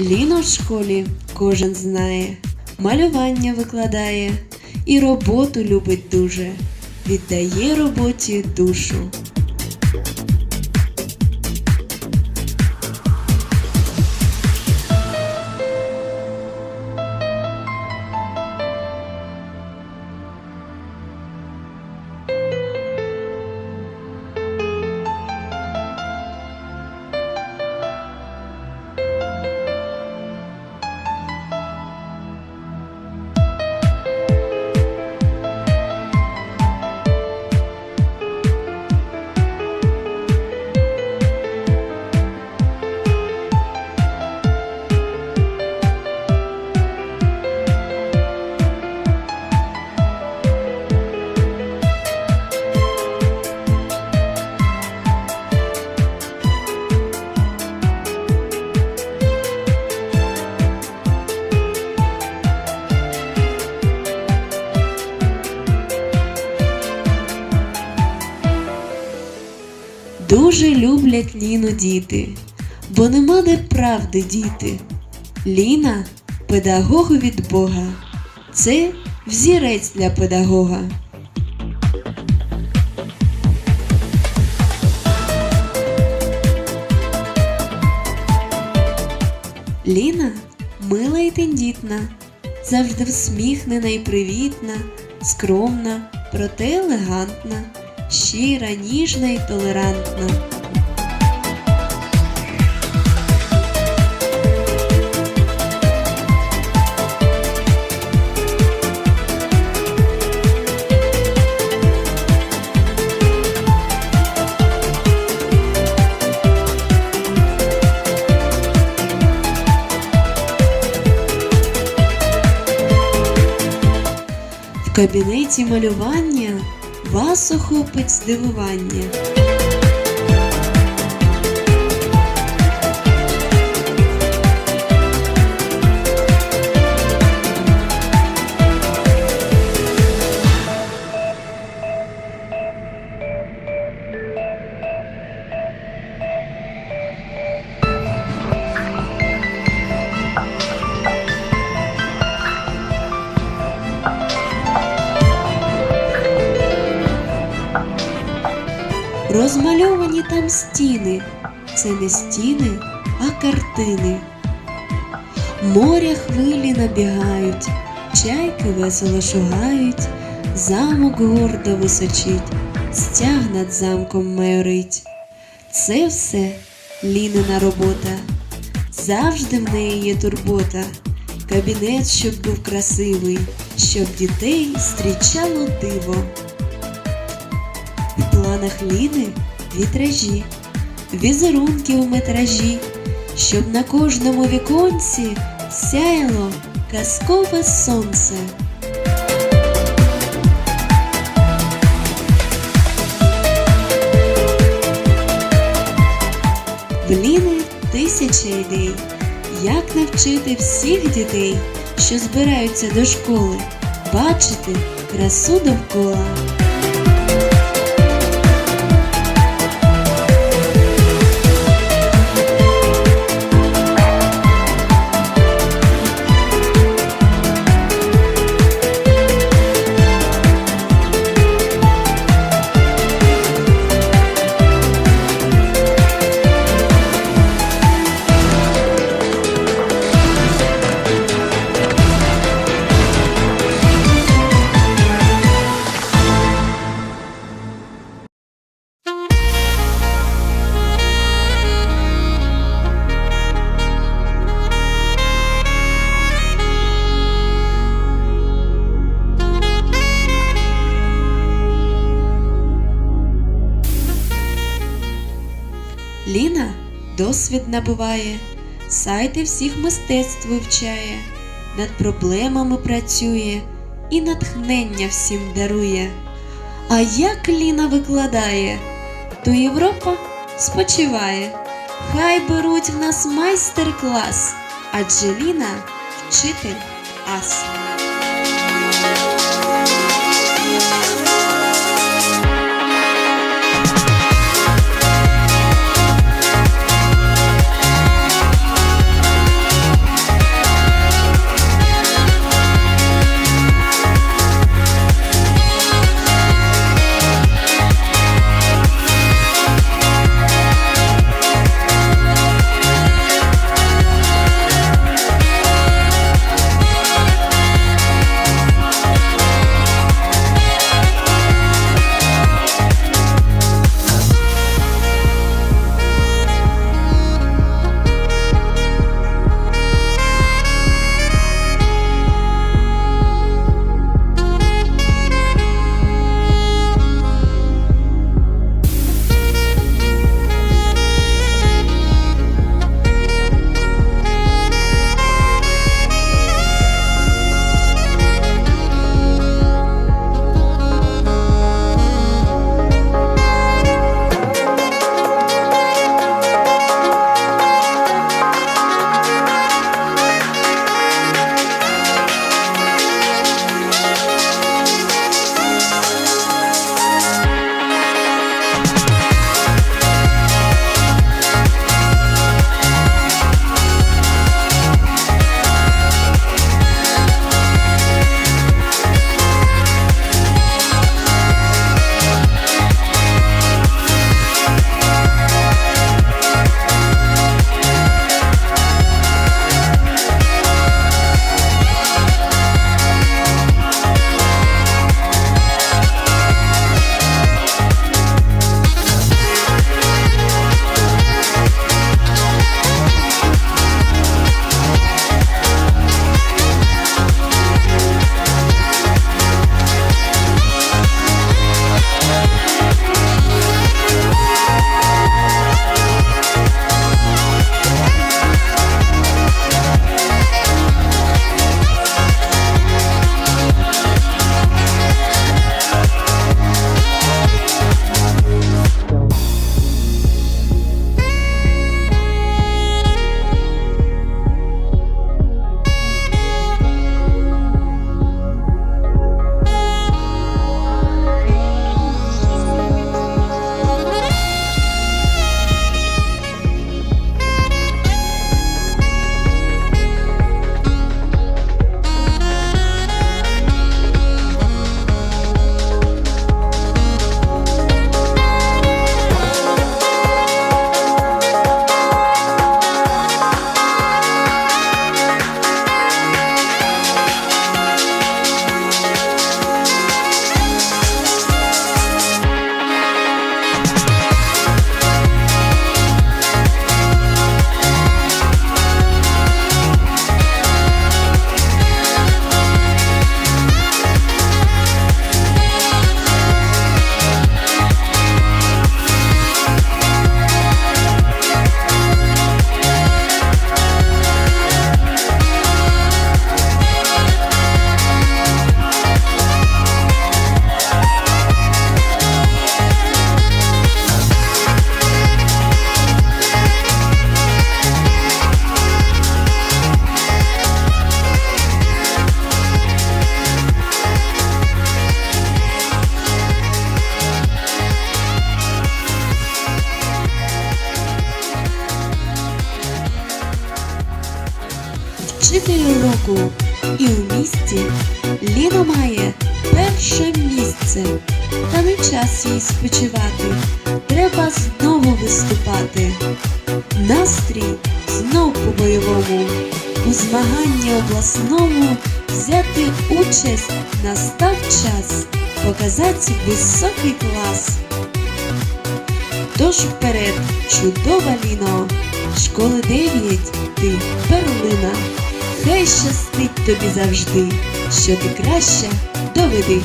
Ліну в школі кожен знає, малювання викладає і роботу любить дуже, віддає роботі душу. Дуже люблять Ліну діти, бо нема де правди діти. Ліна педагог від Бога. Це взірець для педагога. Ліна мила і тендітна, завжди всміхнена і привітна, скромна, проте елегантна, щира, ніжна і толерантна. В кабінеті малювання вас охопить здивування. Розмальовані там стіни. Це не стіни, а картини. Моря хвилі набігають, чайки весело шугають, замок гордо височить, стяг над замком майорить. Це все лінина робота. Завжди в неї є турбота. Кабінет, щоб був красивий, щоб дітей зустрічало диво. Планах Ліни вітражі, візерунки у метражі, щоб на кожному віконці сяяло казкове сонце. В Ліни тисяча ідей, як навчити всіх дітей, що збираються до школи, бачити красу довкола. Ліна досвід набуває, сайти всіх мистецтв вивчає, над проблемами працює і натхнення всім дарує. А як Ліна викладає, то Європа спочиває. Хай беруть в нас майстер-клас, адже Ліна вчитель ас. Ліна має перше місце. Та не час їй спочивати. Треба знову виступати. Настрій знов по-бойовому. У змаганні обласному взяти участь настав час, показати високий клас. Тож вперед, чудова ліно, школи дев'ять, ти перлина. Хай щастить тобі завжди, що ти краще доведи.